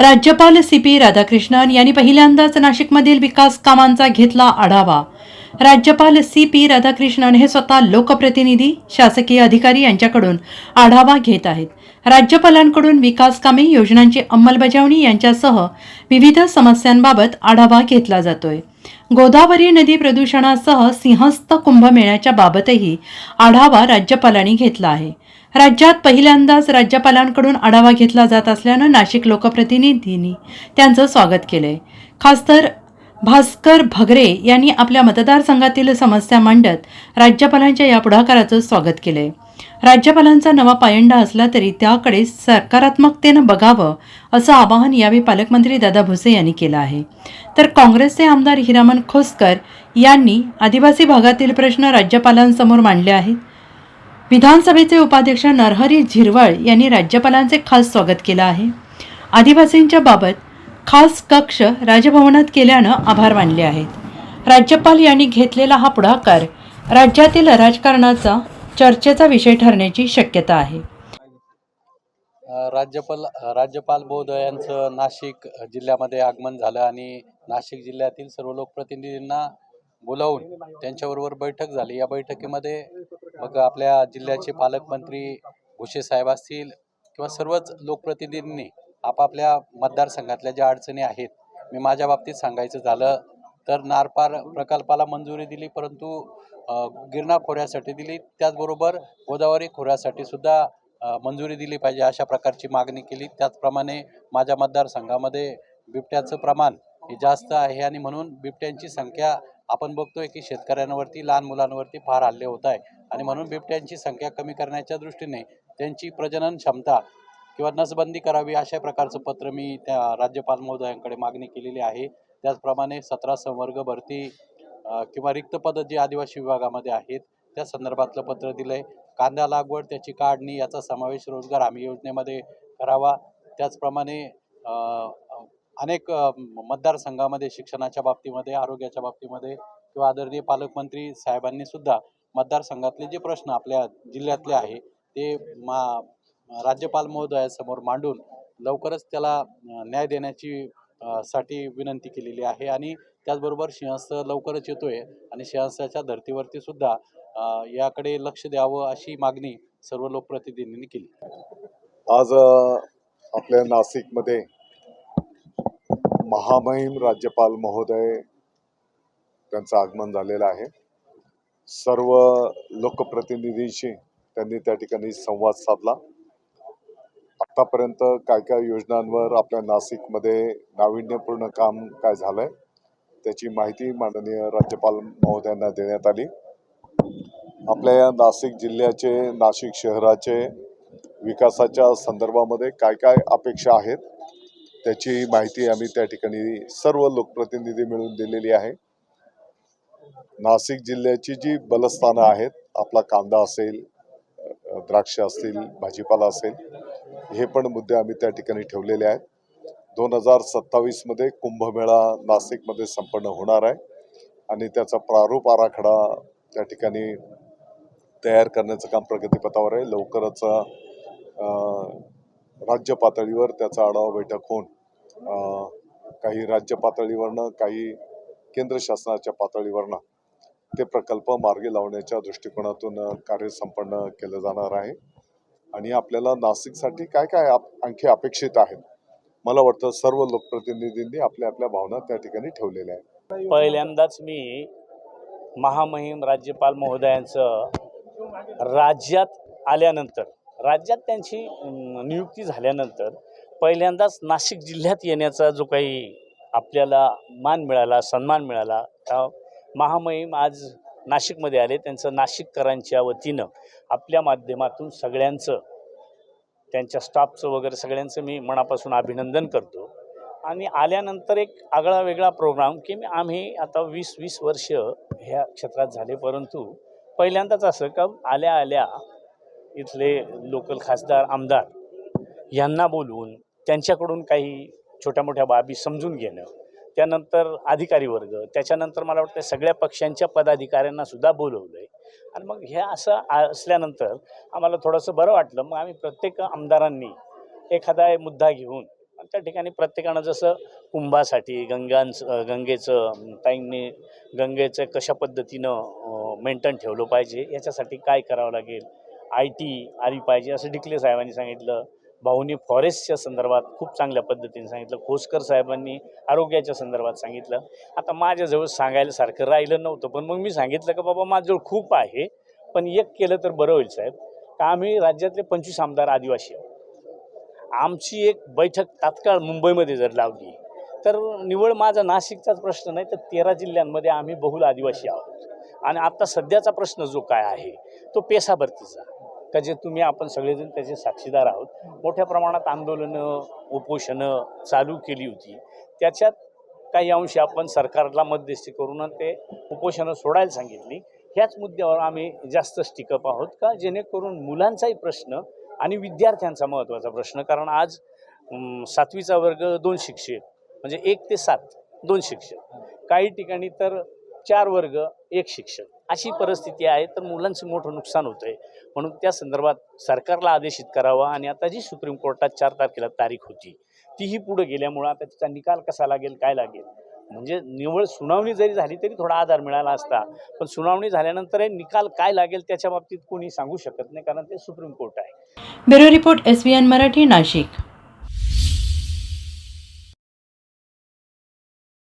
राज्यपाल C P Radhakrishnan यांनी पहिल्यांदाच नाशिकमधील विकास कामांचा घेतला आढावा. राज्यपाल सी पी राधाकृष्णन हे स्वतः लोकप्रतिनिधी शासकीय अधिकारी यांच्याकडून आढावा घेत आहेत. राज्यपालांकडून विकास कामे योजनांची अंमलबजावणी यांच्यासह विविध समस्यांबाबत आढावा घेतला जातोय. गोदावरी नदी प्रदूषणासह सिंहस्थ कुंभमेळ्याच्या बाबतही आढावा राज्यपालांनी घेतला आहे. राज्यात पहिल्यांदाच राज्यपालांकडून आढावा घेतला जात असल्यानं नाशिक लोकप्रतिनिधींनी त्यांचं स्वागत केलंय. खासतर भास्कर भगरे यांनी आपल्या मतदारसंघातील समस्या मांडत राज्यपालांच्या या पुढाकाराचं स्वागत केलंय. राज्यपालांचा नवा पायंडा असला तरी त्याकडे सकारात्मकतेनं बघावं असं आवाहन यावेळी पालकमंत्री दादा भुसे यांनी केलं आहे. तर काँग्रेसचे आमदार हिरामन खोसकर यांनी आदिवासी भागातील प्रश्न राज्यपालांसमोर मांडले आहेत. विधानसभेचे उपाध्यक्ष नरहरी झिरवळ यांनी राज्यपालांचे खास स्वागत केलं आहे. आदिवासींच्या बाबत खास कक्ष राजभवनात केल्यानं आभार मानले आहेत. राज्यपाल यांनी घेतलेला हा पुढाकार राज्यातील राजकारणाचा चर्चेचा विषय ठरण्याची शक्यता आहे. राज्यपाल राज्यपाल महोदय यांचं नाशिक जिल्ह्यामध्ये आगमन झालं आणि नाशिक जिल्ह्यातील सर्व लोकप्रतिनिधींना बोलावून त्यांच्याबरोबर बैठक झाली. या बैठकीमध्ये मग आपल्या जिल्ह्याचे पालकमंत्री भुसे साहेब असतील किंवा सर्वच लोकप्रतिनिधींनी आपापल्या मतदारसंघातल्या ज्या अडचणी आहेत मी माझ्या बाबतीत सांगायचं झालं तर नारपार प्रकल्पाला मंजुरी दिली परंतु गिरणा खोऱ्यासाठी दिली. त्याचबरोबर गोदावरी खोऱ्यासाठी सुद्धा मंजुरी दिली पाहिजे अशा प्रकारची मागणी केली. त्याचप्रमाणे माझ्या मतदारसंघामध्ये बिबट्याचं प्रमाण हे जास्त आहे आणि म्हणून बिबट्यांची संख्या आपण बघतोय की शेतकऱ्यांवरती लहान मुलांवरती फार हल्ले होत आहे. आणि म्हणून बिबट्यांची संख्या कमी करण्याच्या दृष्टीने त्यांची प्रजनन क्षमता किंवा नसबंदी करावी अशा प्रकारचं पत्र मी त्या राज्यपाल महोदयांकडे मागणी केलेली आहे. त्याचप्रमाणे सतरा संवर्ग भरती किंवा रिक्त पदं जी आदिवासी विभागामध्ये आहेत त्या संदर्भातलं पत्र दिलं आहे कांदा लागवड त्याची काढणी याचा समावेश रोजगार हमी योजनेमध्ये करावा. त्याचप्रमाणे अनेक मतदारसंघामध्ये शिक्षणाच्या बाबतीमध्ये आरोग्याच्या बाबतीमध्ये किंवा आदरणीय पालकमंत्री साहेबांनी सुद्धा मतदारसंघातले जे प्रश्न आपल्या जिल्ह्यातले आहे ते मा राज्यपाल महोदयासमोर मांडून लवकरच त्याला न्याय देण्याची साठी विनंती केलेली आहे आणि त्याचबरोबर सिंहस्थ लवकरच येतोय आणि सिंहस्थाच्या धर्तीवरती सुद्धा याकडे लक्ष द्यावं अशी मागणी सर्व लोकप्रतिनिधींनी केली. आज आपल्या नाशिकमध्ये महामहिम राज्यपाल महोदय त्यांचं आगमन झालेलं आहे. सर्व लोकप्रतिनिधींशी त्यांनी त्या ठिकाणी संवाद साधला. आतापर्यंत काय काय योजनांवर आपल्या नाशिकमध्ये नाविन्यपूर्ण काम काय झालंय त्याची माहिती माननीय राज्यपाल महोदयांना देण्यात आली. आपल्या या नाशिक जिल्ह्याचे नाशिक शहराचे विकासाच्या संदर्भामध्ये काय काय अपेक्षा आहेत त्याची माहिती आम्ही त्या ठिकाणी सर्व लोकप्रतिनिधी मिळून दिलेली आहे. नाशिक जिल्ह्याची जी बलस्थानं आहेत आपला कांदा असेल द्राक्ष असतील भाजीपाला असेल हे पण मुद्दे आम्ही त्या ठिकाणी ठेवलेले आहेत. दोन हजार सत्तावीसमध्ये कुंभमेळा नाशिकमध्ये संपन्न होणार आहे आणि त्याचा प्रारूप आराखडा त्या ठिकाणी तयार करण्याचं काम प्रगतीपथावर आहे. लवकरच राज्य पातळीवर त्याचा आढावा बैठक होऊन काही राज्य पातळीवरनं काही केंद्र शासनाच्या पातळीवरनं ते प्रकल्प मार्गी लावण्याच्या दृष्टिकोनातून कार्य संपन्न केलं जाणार आहे. आणि आपल्याला नाशिकसाठी काय काय आप- आणखी अपेक्षित आहेत? मला वाटतं सर्व लोकप्रतिनिधींनी आपल्या आपल्या भावना त्या ठिकाणी ठेवलेल्या आहेत. पहिल्यांदाच मी महामहिम राज्यपाल महोदयांचं राज्यात आल्यानंतर राज्यात त्यांची नियुक्ती झाल्यानंतर पहिल्यांदाच नाशिक जिल्ह्यात येण्याचा जो काही आपल्याला मान मिळाला सन्मान मिळाला त्या महामहिम आज नाशिकमध्ये आले. त्यांचं नाशिककरांच्या वतीनं आपल्या माध्यमातून सगळ्यांचं त्यांच्या स्टाफचं वगैरे सगळ्यांचं मी मनापासून अभिनंदन करतो. आणि आल्यानंतर एक आगळा वेगळा प्रोग्राम की मी आम्ही आता वीस वीस वर्ष ह्या क्षेत्रात झाले. परंतु पहिल्यांदाच असं का आल्या आल्या इथले लोकल खासदार आमदार यांना बोलवून त्यांच्याकडून काही छोट्या मोठ्या बाबी समजून घेणं त्यानंतर अधिकारी वर्ग त्याच्यानंतर मला वाटतं सगळ्या पक्षांच्या पदाधिकाऱ्यांना सुद्धा बोलवलं आहे आणि मग हे असं असल्यानंतर आम्हाला थोडंसं बरं वाटलं. मग आम्ही प्रत्येक आमदारांनी एखादा मुद्दा घेऊन त्या ठिकाणी प्रत्येकानं जसं कुंभासाठी गंगांचं गंगेचं ताईंनी गंगेचं कशा पद्धतीनं मेंटेन ठेवलं पाहिजे याच्यासाठी काय करावं लागेल आय टी आली पाहिजे असं डिकले साहेबांनी सांगितलं. भाऊनी फॉरेस्टच्या संदर्भात खूप चांगल्या पद्धतीने सांगितलं. खोसकर साहेबांनी आरोग्याच्या संदर्भात सांगितलं. आता माझ्याजवळ सांगायला सारखं राहिलं नव्हतं पण मग मी सांगितलं की बाबा माझ्याजवळ खूप आहे पण एक केलं तर बरं होईल साहेब. का आम्ही राज्यातले पंचवीस आमदार आदिवासी आहोत. आमची एक बैठक तात्काळ मुंबईमध्ये जर लावली तर निवड माझा नाशिकचाच प्रश्न नाही तर तेरा जिल्ह्यांमध्ये आम्ही बहुल आदिवासी आहोत. आणि आत्ता सध्याचा प्रश्न जो काय आहे तो पेसा भरतीचा का जे तुम्ही आपण सगळेजण त्याचे साक्षीदार आहोत. मोठ्या प्रमाणात आंदोलनं उपोषणं चालू केली होती. त्याच्यात काही अंशी आपण सरकारला मध्यस्थी करून आणि ते उपोषणं सोडायला सांगितली. ह्याच मुद्द्यावर आम्ही जास्त स्टिकअप आहोत का? जेणेकरून मुलांचाही प्रश्न आणि विद्यार्थ्यांचा महत्त्वाचा प्रश्न. कारण आज सातवीचा वर्ग दोन शिक्षक म्हणजे एक ते सात दोन शिक्षक. काही ठिकाणी तर चार वर्ग एक शिक्षक. अशी परिस्थिती आहे तर मुलांचं मोठं नुकसान होतं आहे म्हणून त्या संदर्भात सरकारला आदेशित करावा आणि आता जी सुप्रीम कोर्टात चार तारखेला तारीख होती तीही पुढे गेल्यामुळं आता तिचा निकाल कसा लागेल काय लागेल? म्हणजे निवड सुनावणी जरी झाली तरी थोडा आधार मिळाला असता पण सुनावणी झाल्यानंतर हे निकाल काय लागेल त्याच्या बाबतीत कोणी सांगू शकत नाही कारण ते सुप्रीम कोर्ट आहे. Bureau report S V N Marathi Nashik.